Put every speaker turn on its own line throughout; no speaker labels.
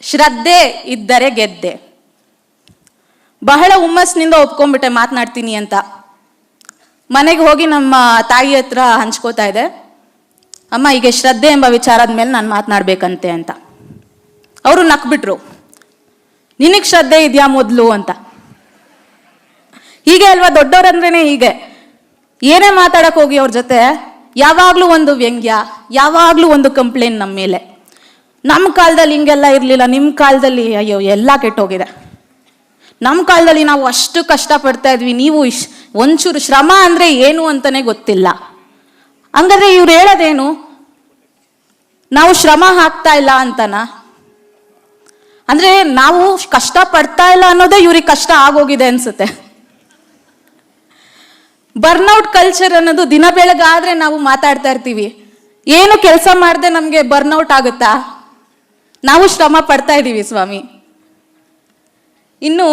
ಶ್ರದ್ಧೆ ಇದ್ದರೆ ಗೆದ್ದೆ. ಬಹಳ ಹುಮ್ಮಸ್ನಿಂದ ಒಪ್ಕೊಂಡ್ಬಿಟ್ಟೆ ಮಾತನಾಡ್ತೀನಿ ಅಂತ. ಮನೆಗೆ ಹೋಗಿ ನಮ್ಮ ತಾಯಿ ಹತ್ರ ಹಂಚ್ಕೋತಾ ಇದೆ. ಅಮ್ಮ ಈಗ ಶ್ರದ್ಧೆ ಎಂಬ ವಿಚಾರದ ಮೇಲೆ ನಾನು ಮಾತನಾಡ್ಬೇಕಂತೆ ಅಂತ. ಅವರು ನಕ್ಬಿಟ್ರು. ನಿನಗೆ ಶ್ರದ್ಧೆ ಇದೆಯಾ ಮೊದಲು ಅಂತ. ಹೀಗೆ ಅಲ್ವಾ? ದೊಡ್ಡವ್ರಂದ್ರೇ ಹೀಗೆ. ಏನೇ ಮಾತಾಡಕ್ಕೆ ಹೋಗಿ ಅವ್ರ ಜೊತೆ, ಯಾವಾಗಲೂ ಒಂದು ವ್ಯಂಗ್ಯ, ಯಾವಾಗಲೂ ಒಂದು ಕಂಪ್ಲೇಂಟ್ ನಮ್ಮ ಮೇಲೆ. ನಮ್ಮ ಕಾಲದಲ್ಲಿ ಹಿಂಗೆಲ್ಲ ಇರಲಿಲ್ಲ ನಿಮ್ಮ ಕಾಲದಲ್ಲಿ ಅಯ್ಯೋ ಎಲ್ಲ ಕೆಟ್ಟೋಗಿದೆ. ನಮ್ಮ ಕಾಲದಲ್ಲಿ ನಾವು ಅಷ್ಟು ಕಷ್ಟ ಪಡ್ತಾ ಇದ್ವಿ, ನೀವು ಇಶ್ ಒಂಚೂರು ಶ್ರಮ ಅಂದರೆ ಏನು ಅಂತಲೇ ಗೊತ್ತಿಲ್ಲ. ಹಂಗಾದ್ರೆ ಇವ್ರು ಹೇಳೋದೇನು? ನಾವು ಶ್ರಮ ಹಾಕ್ತಾ ಇಲ್ಲ ಅಂತನ? ಅಂದರೆ ನಾವು ಕಷ್ಟ ಪಡ್ತಾ ಇಲ್ಲ ಅನ್ನೋದೇ ಇವ್ರಿಗೆ ಕಷ್ಟ ಆಗೋಗಿದೆ ಅನ್ಸುತ್ತೆ. ಬರ್ನೌಟ್ ಕಲ್ಚರ್ ಅನ್ನೋದು ದಿನ ಬೆಳಗಾದ್ರೆ ನಾವು ಮಾತಾಡ್ತಾ ಇರ್ತೀವಿ. ಏನು ಕೆಲಸ ಮಾಡದೆ ನಮಗೆ ಬರ್ನೌಟ್ ಆಗುತ್ತಾ? ನಾವು ಶ್ರಮ ಪಡ್ತಾ ಇದ್ದೀವಿ ಸ್ವಾಮಿ. ಇನ್ನು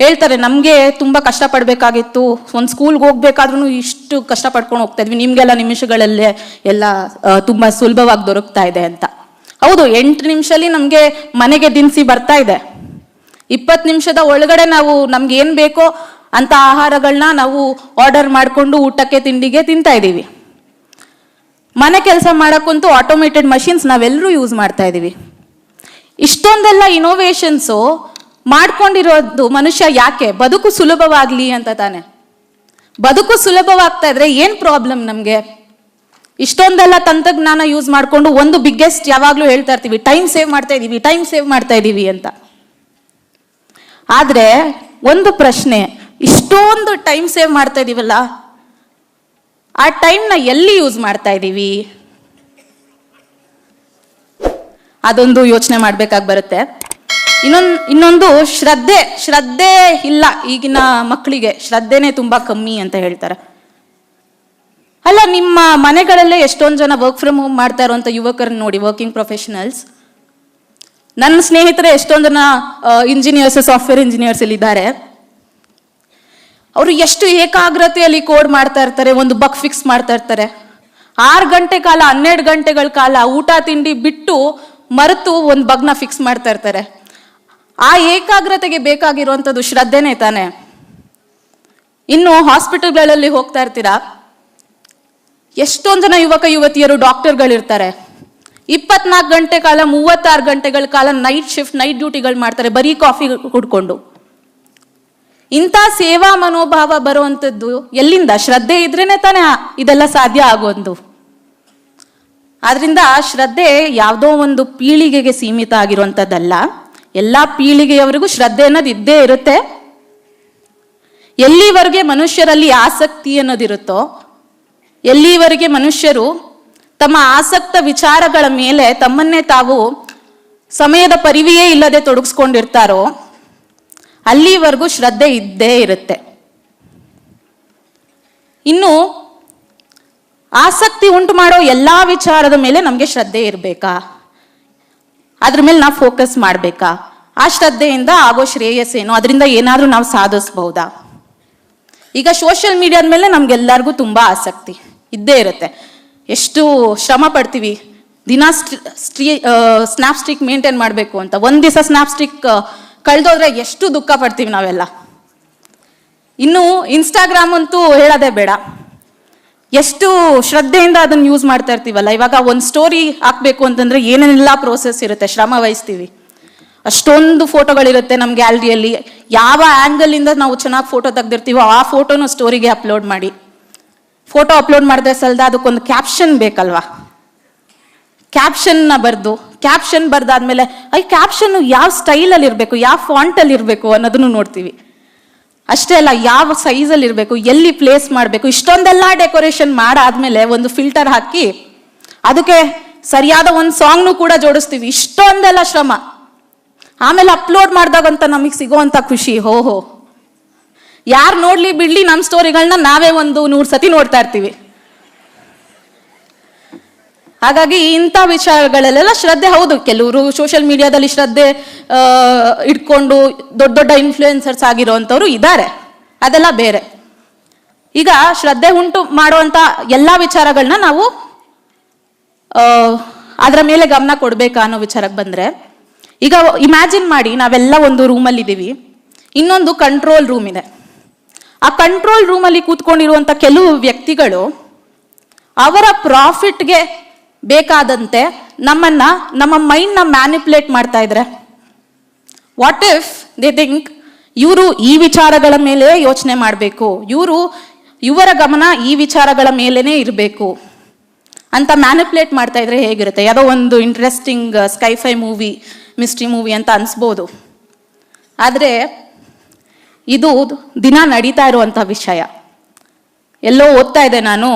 ಹೇಳ್ತಾರೆ, ನಮಗೆ ತುಂಬ ಕಷ್ಟಪಡಬೇಕಾಗಿತ್ತು. ಒಂದು ಸ್ಕೂಲ್ಗೆ ಹೋಗ್ಬೇಕಾದ್ರೂ ಇಷ್ಟು ಕಷ್ಟ ಪಡ್ಕೊಂಡು ಹೋಗ್ತಾ ಇದ್ವಿ. ನಿಮಗೆಲ್ಲ ನಿಮಿಷಗಳಲ್ಲೇ ಎಲ್ಲ ತುಂಬ ಸುಲಭವಾಗಿ ದೊರಕ್ತಾ ಇದೆ ಅಂತ. ಹೌದು, ಎಂಟು ನಿಮಿಷಲ್ಲಿ ನಮಗೆ ಮನೆಗೆ ದಿನಸಿ ಬರ್ತಾ ಇದೆ. ಇಪ್ಪತ್ತು ನಿಮಿಷದ ಒಳಗಡೆ ನಾವು ನಮ್ಗೆ ಏನು ಬೇಕೋ ಅಂತ ಆಹಾರಗಳನ್ನ ನಾವು ಆರ್ಡರ್ ಮಾಡಿಕೊಂಡು ಊಟಕ್ಕೆ, ತಿಂಡಿಗೆ ತಿಂತಾ ಇದ್ದೀವಿ ಮನೆ ಕೆಲಸ ಮಾಡೋಕ್ಕಂತೂ ಆಟೋಮೇಟೆಡ್ ಮಷಿನ್ಸ್ ನಾವೆಲ್ಲರೂ ಯೂಸ್ ಮಾಡ್ತಾ ಇದ್ದೀವಿ ಇಷ್ಟೊಂದೆಲ್ಲ ಇನೋವೇಷನ್ಸು ಮಾಡ್ಕೊಂಡಿರೋದು ಮನುಷ್ಯ ಯಾಕೆ? ಬದುಕು ಸುಲಭವಾಗಲಿ ಅಂತ ತಾನೆ. ಬದುಕು ಸುಲಭವಾಗ್ತಾ ಇದ್ರೆ ಏನು ಪ್ರಾಬ್ಲಮ್ ನಮಗೆ? ಇಷ್ಟೊಂದೆಲ್ಲ ತಂತ್ರಜ್ಞಾನ ಯೂಸ್ ಮಾಡಿಕೊಂಡು ಒಂದು ಬಿಗ್ಗೆಸ್ಟ್ ಯಾವಾಗಲೂ ಹೇಳ್ತಾ ಇರ್ತೀವಿ ಟೈಮ್ ಸೇವ್ ಮಾಡ್ತಾ ಇದ್ದೀವಿ ಟೈಮ್ ಸೇವ್ ಮಾಡ್ತಾ ಇದ್ದೀವಿ ಅಂತ. ಆದರೆ ಒಂದು ಪ್ರಶ್ನೆ, ಇಷ್ಟೊಂದು ಟೈಮ್ ಸೇವ್ ಮಾಡ್ತಾ ಇದೀವಲ್ಲ ಆ ಟೈಮ್ನ ಎಲ್ಲಿ ಯೂಸ್ ಮಾಡ್ತಾ ಇದ್ದೀವಿ? ಅದೊಂದು ಯೋಚನೆ ಮಾಡ್ಬೇಕಾಗಿ ಬರುತ್ತೆ. ಇನ್ನೊಂದು ಇನ್ನೊಂದು ಶ್ರದ್ಧೆ ಶ್ರದ್ಧೆ ಇಲ್ಲ ಈಗಿನ ಮಕ್ಕಳಿಗೆ ಶ್ರದ್ಧೆನೇ ತುಂಬ ಕಮ್ಮಿ ಅಂತ ಹೇಳ್ತಾರೆ. ಅಲ್ಲ, ನಿಮ್ಮ ಮನೆಗಳಲ್ಲೇ ಎಷ್ಟೊಂದು ಜನ ವರ್ಕ್ ಫ್ರಮ್ ಹೋಮ್ ಮಾಡ್ತಾ ಇರುವಂತ ಯುವಕರನ್ನ ನೋಡಿ ವರ್ಕಿಂಗ್ ಪ್ರೊಫೆಷನಲ್ಸ್ ನನ್ನ ಸ್ನೇಹಿತರೆ, ಎಷ್ಟೊಂದು ಜನ ಇಂಜಿನಿಯರ್ಸ್ ಸಾಫ್ಟ್ವೇರ್ ಇಂಜಿನಿಯರ್ಸ್ ಇದ್ದಾರೆ ಅವರು ಎಷ್ಟು ಏಕಾಗ್ರತೆಯಲ್ಲಿ ಕೋಡ್ ಮಾಡ್ತಾ ಇರ್ತಾರೆ, ಒಂದು ಬಗ್ ಫಿಕ್ಸ್ ಮಾಡ್ತಾ ಇರ್ತಾರೆ. ಆರು ಗಂಟೆ ಕಾಲ, ಹನ್ನೆರಡು ಗಂಟೆಗಳ ಕಾಲ ಊಟ ತಿಂಡಿ ಬಿಟ್ಟು ಮರೆತು ಒಂದು ಬಗ್ನ ಫಿಕ್ಸ್ ಮಾಡ್ತಾ ಇರ್ತಾರೆ. ಆ ಏಕಾಗ್ರತೆಗೆ ಬೇಕಾಗಿರುವಂಥದ್ದು ಶ್ರದ್ಧೆನೇ ತಾನೆ. ಇನ್ನು ಹಾಸ್ಪಿಟಲ್ಗಳಲ್ಲಿ ಹೋಗ್ತಾ ಇರ್ತೀರಾ? ಎಷ್ಟೊಂದು ಜನ ಯುವಕ ಯುವತಿಯರು ಡಾಕ್ಟರ್ಗಳಿರ್ತಾರೆ. ಇಪ್ಪತ್ನಾಲ್ಕು ಗಂಟೆ ಕಾಲ, ಮೂವತ್ತಾರು ಗಂಟೆಗಳ ಕಾಲ ನೈಟ್ ಶಿಫ್ಟ್, ನೈಟ್ ಡ್ಯೂಟಿಗಳು ಮಾಡ್ತಾರೆ, ಬರೀ ಕಾಫಿ ಕುಡ್ಕೊಂಡು. ಇಂಥ ಸೇವಾ ಮನೋಭಾವ ಬರುವಂಥದ್ದು ಎಲ್ಲಿಂದ? ಶ್ರದ್ಧೆ ಇದ್ರೇನೆ ತಾನೇ ಇದೆಲ್ಲ ಸಾಧ್ಯ ಆಗೋದು. ಆದ್ರಿಂದ ಶ್ರದ್ಧೆ ಯಾವುದೋ ಒಂದು ಪೀಳಿಗೆಗೆ ಸೀಮಿತ ಆಗಿರುವಂಥದ್ದಲ್ಲ. ಎಲ್ಲ ಪೀಳಿಗೆಯವರೆಗೂ ಶ್ರದ್ಧೆ ಅನ್ನೋದು ಇದ್ದೇ ಇರುತ್ತೆ. ಎಲ್ಲಿವರೆಗೆ ಮನುಷ್ಯರಲ್ಲಿ ಆಸಕ್ತಿ ಅನ್ನೋದಿರುತ್ತೋ ಎಲ್ಲಿವರೆಗೆ ಮನುಷ್ಯರು ತಮ್ಮ ಆಸಕ್ತ ವಿಚಾರಗಳ ಮೇಲೆ ತಮ್ಮನ್ನೇ ತಾವು ಸಮಯದ ಪರಿವಿಯೇ ಇಲ್ಲದೆ ತೊಡಗಿಸ್ಕೊಂಡಿರ್ತಾರೋ ಅಲ್ಲಿವರೆಗೂ ಶ್ರದ್ಧೆ ಇದ್ದೇ ಇರುತ್ತೆ. ಇನ್ನು ಆಸಕ್ತಿ ಉಂಟು ಮಾಡೋ ಎಲ್ಲಾ ವಿಚಾರದ ಮೇಲೆ ನಮಗೆ ಶ್ರದ್ಧೆ ಇರಬೇಕಾ? ಅದ್ರ ಮೇಲೆ ನಾವು ಫೋಕಸ್ ಮಾಡಬೇಕಾ? ಆ ಶ್ರದ್ಧೆಯಿಂದ ಆಗೋ ಶ್ರೇಯಸ್ ಶ್ರೇಯಸ್ಸೇನು ಅದರಿಂದ ಏನಾದರೂ ನಾವು ಸಾಧಿಸ್ಬಹುದಾ? ಈಗ ಸೋಷಿಯಲ್ ಮೀಡಿಯಾದ ಮೇಲೆ ನಮ್ಗೆಲ್ಲರಿಗೂ ತುಂಬಾ ಆಸಕ್ತಿ ಇದ್ದೇ ಇರುತ್ತೆ. ಎಷ್ಟು ಶ್ರಮ ಪಡ್ತೀವಿ. ದಿನ ಸ್ಟ್ರೀ ಸ್ನ್ಯಾಪ್ ಸ್ಟಿಕ್ ಮೇಂಟೈನ್ ಮಾಡಬೇಕು ಅಂತ. ಒಂದು ದಿವಸ ಸ್ನ್ಯಾಪ್ ಸ್ಟಿಕ್ ಕಳೆದೋದ್ರೆ ಎಷ್ಟು ದುಃಖ ಪಡ್ತೀವಿ ನಾವೆಲ್ಲ. ಇನ್ನು ಇನ್ಸ್ಟಾಗ್ರಾಮ್ ಅಂತೂ ಹೇಳೋದೇ ಬೇಡ. ಎಷ್ಟು ಶ್ರದ್ಧೆಯಿಂದ ಅದನ್ನು ಯೂಸ್ ಮಾಡ್ತಾ ಇರ್ತೀವಲ್ಲ, ಇವಾಗ ಒಂದು ಸ್ಟೋರಿ ಹಾಕಬೇಕು ಅಂತಂದ್ರೆ ಏನೇನೆಲ್ಲ ಪ್ರೋಸೆಸ್ ಇರುತ್ತೆ, ಶ್ರಮ ವಹಿಸ್ತೀವಿ. ಅಷ್ಟೊಂದು ಫೋಟೋಗಳಿರುತ್ತೆ ನಮ್ಮ ಗ್ಯಾಲರಿಯಲ್ಲಿ ಯಾವ ಆ್ಯಂಗಲಿಂದ ನಾವು ಚೆನ್ನಾಗಿ ಫೋಟೋ ತೆಗ್ದಿರ್ತೀವೋ ಆ ಫೋಟೋನು ಸ್ಟೋರಿಗೆ ಅಪ್ಲೋಡ್ ಮಾಡಿ. ಫೋಟೋ ಅಪ್ಲೋಡ್ ಮಾಡಿದ್ರೆ ಸಲ್ದ ಅದಕ್ಕೊಂದು ಕ್ಯಾಪ್ಷನ್ ಬೇಕಲ್ವಾ? ಕ್ಯಾಪ್ಷನ್ನ ಬರೆದು ಕ್ಯಾಪ್ಷನ್ ಬರ್ದಾದ್ಮೇಲೆ ಐ ಕ್ಯಾಪ್ಷನ್ ಯಾವ ಸ್ಟೈಲಲ್ಲಿ ಇರಬೇಕು? ಯಾವ ಫಾಂಟಲ್ಲಿ ಇರಬೇಕು? ಅನ್ನೋದನ್ನು ನೋಡ್ತೀವಿ. ಅಷ್ಟೇ ಅಲ್ಲ, ಯಾವ ಸೈಜಲ್ಲಿ ಇರಬೇಕು? ಎಲ್ಲಿ ಪ್ಲೇಸ್ ಮಾಡಬೇಕು? ಇಷ್ಟೊಂದೆಲ್ಲ ಡೆಕೋರೇಷನ್ ಮಾಡಾದ್ಮೇಲೆ ಒಂದು ಫಿಲ್ಟರ್ ಹಾಕಿ, ಅದಕ್ಕೆ ಸರಿಯಾದ ಒಂದು ಸಾಂಗ್ನು ಕೂಡ ಜೋಡಿಸ್ತೀವಿ. ಇಷ್ಟೊಂದೆಲ್ಲ ಶ್ರಮ. ಆಮೇಲೆ ಅಪ್ಲೋಡ್ ಮಾಡಿದಾಗಂತ ನಮಗೆ ಸಿಗೋವಂಥ ಖುಷಿ. ಹೋ ಹೋ. ಯಾರು ನೋಡಲಿ, ಬಿಡ್ಲಿ ನಮ್ಮ ಸ್ಟೋರಿಗಳನ್ನ ನಾವೇ ಒಂದು ನೂರು ಸತಿ ನೋಡ್ತಾ ಇರ್ತೀವಿ. ಹಾಗಾಗಿ ಇಂಥ ವಿಚಾರಗಳಲ್ಲೆಲ್ಲ ಶ್ರದ್ಧೆ, ಹೌದು, ಕೆಲವರು ಸೋಷಿಯಲ್ ಮೀಡಿಯಾದಲ್ಲಿ ಶ್ರದ್ಧೆ ಇಟ್ಕೊಂಡು ದೊಡ್ಡ ದೊಡ್ಡ ಇನ್ಫ್ಲೂಯೆನ್ಸರ್ಸ್ ಆಗಿರೋವಂಥವ್ರು ಇದ್ದಾರೆ ಅದೆಲ್ಲ ಬೇರೆ. ಈಗ ಶ್ರದ್ಧೆ ಉಂಟು ಮಾಡುವಂಥ ಎಲ್ಲ ವಿಚಾರಗಳನ್ನ ನಾವು ಅದರ ಮೇಲೆ ಗಮನ ಕೊಡಬೇಕಾ ಅನ್ನೋ ವಿಚಾರಕ್ಕೆ ಬಂದರೆ, ಈಗ ಇಮ್ಯಾಜಿನ್ ಮಾಡಿ ನಾವೆಲ್ಲ ಒಂದು ರೂಮಲ್ಲಿದ್ದೀವಿ ಇನ್ನೊಂದು ಕಂಟ್ರೋಲ್ ರೂಮ್ ಇದೆ. ಆ ಕಂಟ್ರೋಲ್ ರೂಮಲ್ಲಿ ಕೂತ್ಕೊಂಡಿರುವಂಥ ಕೆಲವು ವ್ಯಕ್ತಿಗಳು ಅವರ ಪ್ರಾಫಿಟ್ಗೆ ಬೇಕಾದಂತೆ ನಮ್ಮನ್ನ, ನಮ್ಮ ಮೈಂಡ್ನ ಮ್ಯಾನಿಪುಲೇಟ್ ಮಾಡ್ತಾ ಇದ್ರೆ. ವಾಟ್ ಇಫ್ ದೇ ಥಿಂಕ್ ಇವರು ಈ ವಿಚಾರಗಳ ಮೇಲೆ ಯೋಚನೆ ಮಾಡಬೇಕು? ಇವರು ಇವರ ಗಮನ ಈ ವಿಚಾರಗಳ ಮೇಲೇ ಇರಬೇಕು. ಅಂತ ಮ್ಯಾನಿಪುಲೇಟ್ ಮಾಡ್ತಾ ಇದ್ರೆ ಹೇಗಿರುತ್ತೆ? ಯಾವುದೋ ಒಂದು interesting sci fi movie mystery movie ಅಂತ ಅನಿಸ್ಬೋದು. ಆದರೆ ಇದು ದಿನ ನಡೀತಾ ಇರುವಂಥ ವಿಷಯ. ಎಲ್ಲೋ ಓದ್ತಾ ಇದ್ದೆ ನಾನು.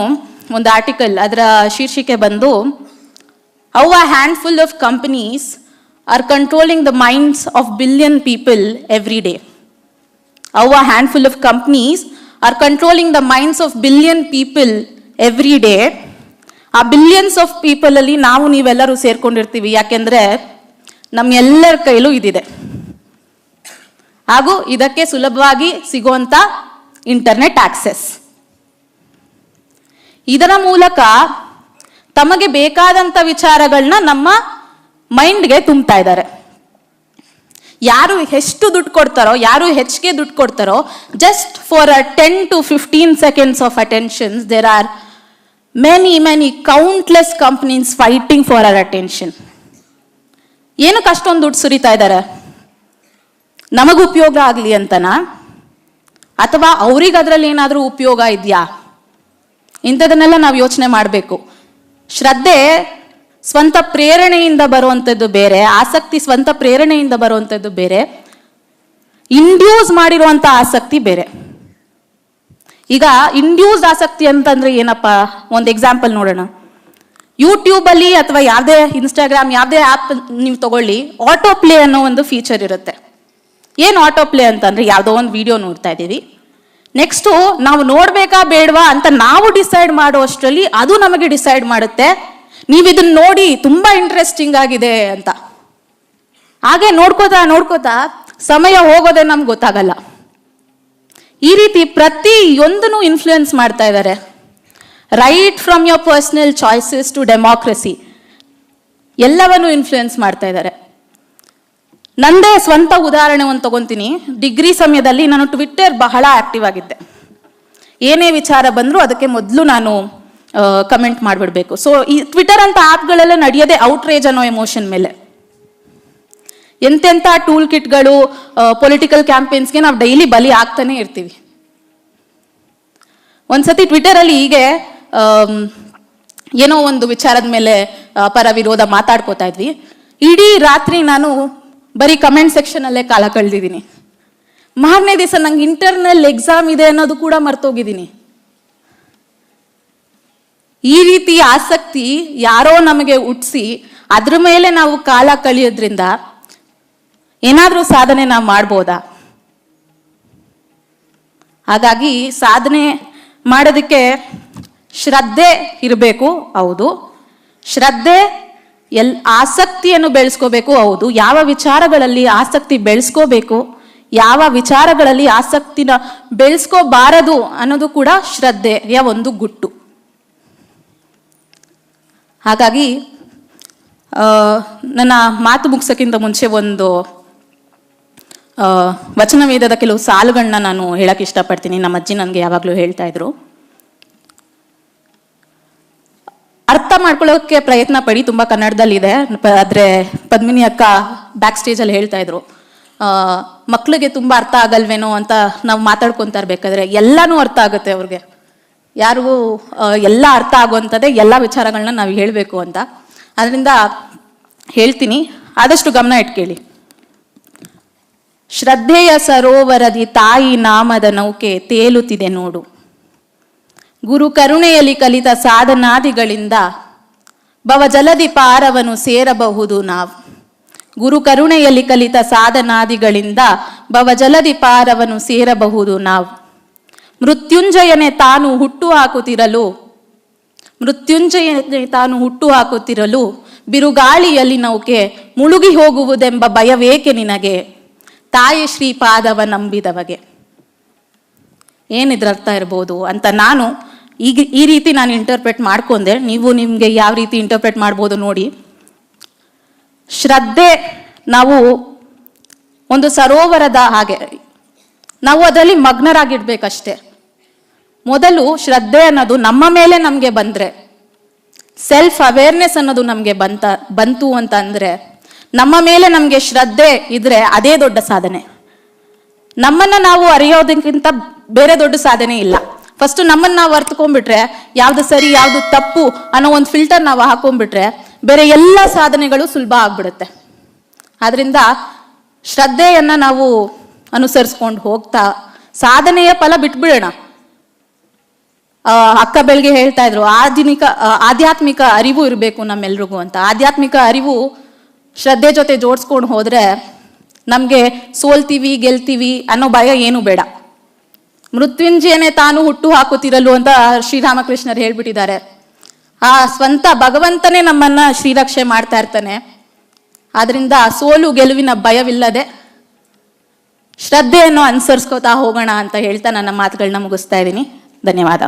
ಒಂದು ಆರ್ಟಿಕಲ್ ಅದರ ಶೀರ್ಷಿಕೆ ಬಂದು how a handful of companies are controlling the minds of billion people every day how a handful of companies are controlling the minds of billion people every day ಆ ಬಿಲಿಯನ್ಸ್ ಆಫ್ ಪೀಪಲಲ್ಲಿ ನಾವು ನೀವೆಲ್ಲರೂ ಸೇರ್ಕೊಂಡಿರ್ತೀವಿ. ಯಾಕೆಂದ್ರೆ ನಮ್ಮ ಎಲ್ಲರ ಕೈಲೂ ಇದಿದೆ. ಹಾಗೂ ಇದಕ್ಕೆ ಸುಲಭವಾಗಿ ಸಿಗುವಂತ ಇಂಟರ್ನೆಟ್ ಆಕ್ಸೆಸ್ ಇದರ ಮೂಲಕ ತಮಗೆ ಬೇಕಾದಂತ ವಿಚಾರಗಳನ್ನ ನಮ್ಮ ಮೈಂಡ್ಗೆ ತುಂಬ್ತಾ ಇದ್ದಾರೆ. ಯಾರು ಎಷ್ಟು ದುಡ್ಡು ಕೊಡ್ತಾರೋ, ಯಾರು ಹೆಚ್ಚಿಗೆ ದುಡ್ಡು ಕೊಡ್ತಾರೋ just for a ten to fifteen seconds of attentions there are many many countless companies fighting for our attention ಏನಕ್ಕೆ ಅಷ್ಟೊಂದು ದುಡ್ಡು ಸುರಿತಾ ಇದ್ದಾರೆ? ನಮಗೆ ಉಪಯೋಗ ಆಗಲಿ ಅಂತನಾ? ಅಥವಾ ಅವ್ರಿಗೆ ಅದರಲ್ಲಿ ಏನಾದರೂ ಉಪಯೋಗ ಇದೆಯಾ? ಇಂಥದನ್ನೆಲ್ಲ ನಾವು ಯೋಚನೆ ಮಾಡಬೇಕು. ಶ್ರದ್ಧೆ ಸ್ವಂತ ಪ್ರೇರಣೆಯಿಂದ ಬರುವಂಥದ್ದು ಬೇರೆ, ಆಸಕ್ತಿ ಸ್ವಂತ ಪ್ರೇರಣೆಯಿಂದ ಬರುವಂಥದ್ದು ಬೇರೆ ಇಂಡ್ಯೂಸ್ ಮಾಡಿರುವಂಥ ಆಸಕ್ತಿ ಬೇರೆ. ಈಗ ಇಂಡ್ಯೂಸ್ ಆಸಕ್ತಿ ಅಂತಂದ್ರೆ ಏನಪ್ಪ? ಒಂದು ಎಕ್ಸಾಂಪಲ್ ನೋಡೋಣ. ಯೂಟ್ಯೂಬಲ್ಲಿ ಅಥವಾ ಯಾವುದೇ ಇನ್ಸ್ಟಾಗ್ರಾಮ್ ಯಾವುದೇ ಆ್ಯಪ್ ನೀವು ತಗೊಳ್ಳಿ ಆಟೋ ಪ್ಲೇ ಅನ್ನೋ ಒಂದು ಫೀಚರ್ ಇರುತ್ತೆ. ಏನು ಆಟೋ ಪ್ಲೇ ಅಂತಂದ್ರೆ, ಯಾವುದೋ ಒಂದು ವಿಡಿಯೋ ನೋಡ್ತಾ ಇದ್ದೀವಿ. ನೆಕ್ಸ್ಟು ನಾವು ನೋಡಬೇಕಾ ಬೇಡವಾ ಅಂತ ನಾವು ಡಿಸೈಡ್ ಮಾಡುವಷ್ಟರಲ್ಲಿ ಅದು ನಮಗೆ ಡಿಸೈಡ್ ಮಾಡುತ್ತೆ. ನೀವು ಇದನ್ನ ನೋಡಿ ತುಂಬಾ ಇಂಟ್ರೆಸ್ಟಿಂಗ್ ಆಗಿದೆ ಅಂತ. ಹಾಗೆ ನೋಡ್ಕೋತಾ ನೋಡ್ಕೋತಾ ಸಮಯ ಹೋಗೋದೇ ನಮ್ಗೆ ಗೊತ್ತಾಗಲ್ಲ. ಈ ರೀತಿ ಪ್ರತಿಯೊಂದನ್ನು ಇನ್ಫ್ಲೂಯೆನ್ಸ್ ಮಾಡ್ತಾ ಇದ್ದಾರೆ right from your personal choices to democracy ಎಲ್ಲವನ್ನು ಇನ್ಫ್ಲೂಯೆನ್ಸ್ ಮಾಡ್ತಾ ಇದ್ದಾರೆ ನಂದೇ ಸ್ವಂತ ಉದಾಹರಣೆ ಒಂದು ತಗೊಂತೀನಿ. ಡಿಗ್ರಿ ಸಮಯದಲ್ಲಿ ನಾನು ಟ್ವಿಟ್ಟರ್ ಬಹಳ ಆಕ್ಟಿವ್ ಆಗಿದ್ದೆ. ಏನೇ ವಿಚಾರ ಬಂದರೂ ಅದಕ್ಕೆ ಮೊದಲು ನಾನು ಕಮೆಂಟ್ ಮಾಡಿಬಿಡ್ಬೇಕು. ಸೊ ಈ ಟ್ವಿಟರ್ ಅಂತ ಆ್ಯಪ್ಗಳೆಲ್ಲ ನಡೆಯೋದೇ ಔಟ್ರೇಜ್ ಅನ್ನೋ ಎಮೋಷನ್ ಮೇಲೆ. ಎಂತೆಂಥ ಟೂಲ್ ಕಿಟ್ಗಳು ಪೊಲಿಟಿಕಲ್ ಕ್ಯಾಂಪೇನ್ಸ್ಗೆ ನಾವು ಡೈಲಿ ಬಲಿ ಆಗ್ತಾನೆ ಇರ್ತೀವಿ. ಒಂದ್ಸತಿ ಟ್ವಿಟರಲ್ಲಿ ಹೀಗೆ ಏನೋ ಒಂದು ವಿಚಾರದ ಮೇಲೆ ಪರ ವಿರೋಧ ಮಾತಾಡ್ಕೋತಾ ಇದ್ವಿ. ಇಡೀ ರಾತ್ರಿ ನಾನು ಬರೀ ಕಮೆಂಟ್ ಸೆಕ್ಷನಲ್ಲೇ ಕಾಲ ಕಳೆದಿದ್ದೀನಿ. ಮಾರನೇ ದಿವಸ ನಂಗೆ ಇಂಟರ್ನಲ್ ಎಕ್ಸಾಮ್ ಇದೆ ಅನ್ನೋದು ಕೂಡ ಮರ್ತೋಗಿದ್ದೀನಿ. ಈ ರೀತಿ ಆಸಕ್ತಿ ಯಾರೋ ನಮಗೆ ಹುಟ್ಟಿಸಿ ಅದ್ರ ಮೇಲೆ ನಾವು ಕಾಲ ಕಳೆಯೋದ್ರಿಂದ ಏನಾದರೂ ಸಾಧನೆ ನಾವು ಮಾಡ್ಬೋದಾ? ಹಾಗಾಗಿ ಸಾಧನೆ ಮಾಡೋದಕ್ಕೆ ಶ್ರದ್ಧೆ ಇರಬೇಕು, ಹೌದು. ಶ್ರದ್ಧೆ ಎಲ್ ಆಸಕ್ತಿಯನ್ನು ಬೆಳೆಸ್ಕೋಬೇಕು, ಹೌದು. ಯಾವ ವಿಚಾರಗಳಲ್ಲಿ ಆಸಕ್ತಿ ಬೆಳೆಸ್ಕೋಬೇಕು, ಯಾವ ವಿಚಾರಗಳಲ್ಲಿ ಆಸಕ್ತಿನ ಬೆಳೆಸ್ಕೋಬಾರದು ಅನ್ನೋದು ಕೂಡ ಶ್ರದ್ಧೆಯ ಒಂದು ಗುಟ್ಟು. ಹಾಗಾಗಿ ನನ್ನ ಮಾತು ಮುಗಿಸೋಕ್ಕಿಂತ ಮುಂಚೆ ಒಂದು ವಚನ ವಚನವೇದದ ಕೆಲವು ಸಾಲುಗಳನ್ನ ನಾನು ಹೇಳಕ್ಕೆ ಇಷ್ಟಪಡ್ತೀನಿ. ನಮ್ಮ ಅಜ್ಜಿ ನನಗೆ ಯಾವಾಗಲೂ ಹೇಳ್ತಾ ಇದ್ರು. ಅರ್ಥ ಮಾಡ್ಕೊಳ್ಳೋಕೆ ಪ್ರಯತ್ನ ಪಡಿ. ತುಂಬ ಕನ್ನಡದಲ್ಲಿದೆ. ಆದ್ರೆ ಪದ್ಮಿನಿ ಅಕ್ಕ ಬ್ಯಾಕ್ ಸ್ಟೇಜಲ್ಲಿ ಹೇಳ್ತಾ ಇದ್ರು. ಮಕ್ಳಿಗೆ ತುಂಬಾ ಅರ್ಥ ಆಗಲ್ವೇನೋ ಅಂತ ನಾವು ಮಾತಾಡ್ಕೊತಾ ಇರ್ಬೇಕಾದ್ರೆ ಎಲ್ಲಾನು ಅರ್ಥ ಆಗುತ್ತೆ ಅವ್ರಿಗೆ. ಯಾರಿಗೂ ಎಲ್ಲ ಅರ್ಥ ಆಗುವಂಥದ್ದೇ ಎಲ್ಲ ವಿಚಾರಗಳನ್ನ ನಾವು ಹೇಳಬೇಕು ಅಂತ. ಅದರಿಂದ ಹೇಳ್ತೀನಿ. ಆದಷ್ಟು ಗಮನ ಇಟ್ಕೇಳಿ. ಶ್ರದ್ಧೆಯ ಸರೋವರದಿ ತಾಯಿ ನಾಮದ ನೌಕೆ ತೇಲುತ್ತಿದೆ ನೋಡು. ಗುರು ಕರುಣೆಯಲ್ಲಿ ಕಲಿತ ಸಾಧನಾದಿಗಳಿಂದ ಭವಜಲದಿ ಪಾರವನ್ನು ಸೇರಬಹುದು ನಾವು. ಗುರು ಕರುಣೆಯಲ್ಲಿ ಕಲಿತ ಸಾಧನಾದಿಗಳಿಂದ ಭವಜಲದಿ ಪಾರವನ್ನು ಸೇರಬಹುದು ನಾವು. ಮೃತ್ಯುಂಜಯನೆ ತಾನು ಹುಟ್ಟು ಹಾಕುತ್ತಿರಲು, ಮೃತ್ಯುಂಜಯನೆ ತಾನು ಹುಟ್ಟು ಹಾಕುತ್ತಿರಲು ಬಿರುಗಾಳಿಯಲ್ಲಿ ನೌಕೆ ಮುಳುಗಿ ಹೋಗುವುದೆಂಬ ಭಯವೇಕೆ ನಿನಗೆ? ತಾಯಿ ಶ್ರೀಪಾದವ ನಂಬಿದವಗೆ. ಏನಿದ್ರರ್ಥ ಇರ್ಬೋದು ಅಂತ ನಾನು ಈಗ ಈ ರೀತಿ ನಾನು ಇಂಟರ್ಪ್ರೆಟ್ ಮಾಡ್ಕೊಂಡೆ. ನೀವು ನಿಮಗೆ ಯಾವ ರೀತಿ ಇಂಟರ್ಪ್ರೆಟ್ ಮಾಡ್ಬೋದು ನೋಡಿ. ಶ್ರದ್ಧೆ ನಾವು ಒಂದು ಸರೋವರದ ಹಾಗೆ, ನಾವು ಅದರಲ್ಲಿ ಮಗ್ನರಾಗಿಡ್ಬೇಕಷ್ಟೆ ಮೊದಲು ಶ್ರದ್ಧೆ ಅನ್ನೋದು ನಮ್ಮ ಮೇಲೆ ನಮಗೆ ಬಂದರೆ ಸೆಲ್ಫ್ ಅವೇರ್ನೆಸ್ ಅನ್ನೋದು ನಮಗೆ ಬಂತ, ಬಂತು ಅಂತ ಅಂದರೆ, ನಮ್ಮ ಮೇಲೆ ನಮಗೆ ಶ್ರದ್ಧೆ ಇದ್ರೆ ಅದೇ ದೊಡ್ಡ ಸಾಧನೆ. ನಮ್ಮನ್ನು ನಾವು ಅರಿಯೋದಕ್ಕಿಂತ ಬೇರೆ ದೊಡ್ಡ ಸಾಧನೆ ಇಲ್ಲ. ಫಸ್ಟ್ ನಮ್ಮನ್ನ ನಾವು ಅರ್ತ್ಕೊಂಡ್ಬಿಟ್ರೆ ಯಾವ್ದು ಸರಿ, ಯಾವ್ದು ತಪ್ಪು ಅನ್ನೋ ಒಂದು ಫಿಲ್ಟರ್ ನಾವು ಹಾಕೊಂಡ್ಬಿಟ್ರೆ ಬೇರೆ ಎಲ್ಲ ಸಾಧನೆಗಳು ಸುಲಭ ಆಗ್ಬಿಡುತ್ತೆ. ಆದ್ರಿಂದ ಶ್ರದ್ಧೆಯನ್ನ ನಾವು ಅನುಸರಿಸ್ಕೊಂಡು ಹೋಗ್ತಾ, ಸಾಧನೆಯ ಫಲ ಬಿಟ್ಬಿಡೋಣ. ಅಕ್ಕ ಬೆಳಗ್ಗೆ ಹೇಳ್ತಾ ಇದ್ರು, ಆಧುನಿಕ ಆಧ್ಯಾತ್ಮಿಕ ಅರಿವು ಇರಬೇಕು ನಮ್ಮೆಲ್ರಿಗೂ ಅಂತ. ಆಧ್ಯಾತ್ಮಿಕ ಅರಿವು ಶ್ರದ್ಧೆ ಜೊತೆ ಜೋಡಿಸ್ಕೊಂಡು ಹೋದ್ರೆ ನಮಗೆ ಸೋಲ್ತೀವಿ, ಗೆಲ್ತೀವಿ ಅನ್ನೋ ಭಯ ಏನು ಬೇಡ. ಮೃತ್ಯುಂಜಯನೇ ತಾನು ಹುಟ್ಟು ಹಾಕುತ್ತಿರಲು ಅಂತ ಶ್ರೀರಾಮಕೃಷ್ಣರು ಹೇಳ್ಬಿಟ್ಟಿದ್ದಾರೆ. ಆ ಸ್ವಂತ ಭಗವಂತನೇ ನಮ್ಮನ್ನ ಶ್ರೀರಕ್ಷೆ ಮಾಡ್ತಾ ಇರ್ತಾನೆ. ಆದ್ರಿಂದ ಸೋಲು ಗೆಲುವಿನ ಭಯವಿಲ್ಲದೆ ಶ್ರದ್ಧೆಯನ್ನು ಅನುಸರಿಸ್ಕೋತಾ ಹೋಗೋಣ ಅಂತ ಹೇಳ್ತಾ ನನ್ನ ಮಾತುಗಳನ್ನ ಮುಗಿಸ್ತಾ ಇದ್ದೀನಿ. ಧನ್ಯವಾದ.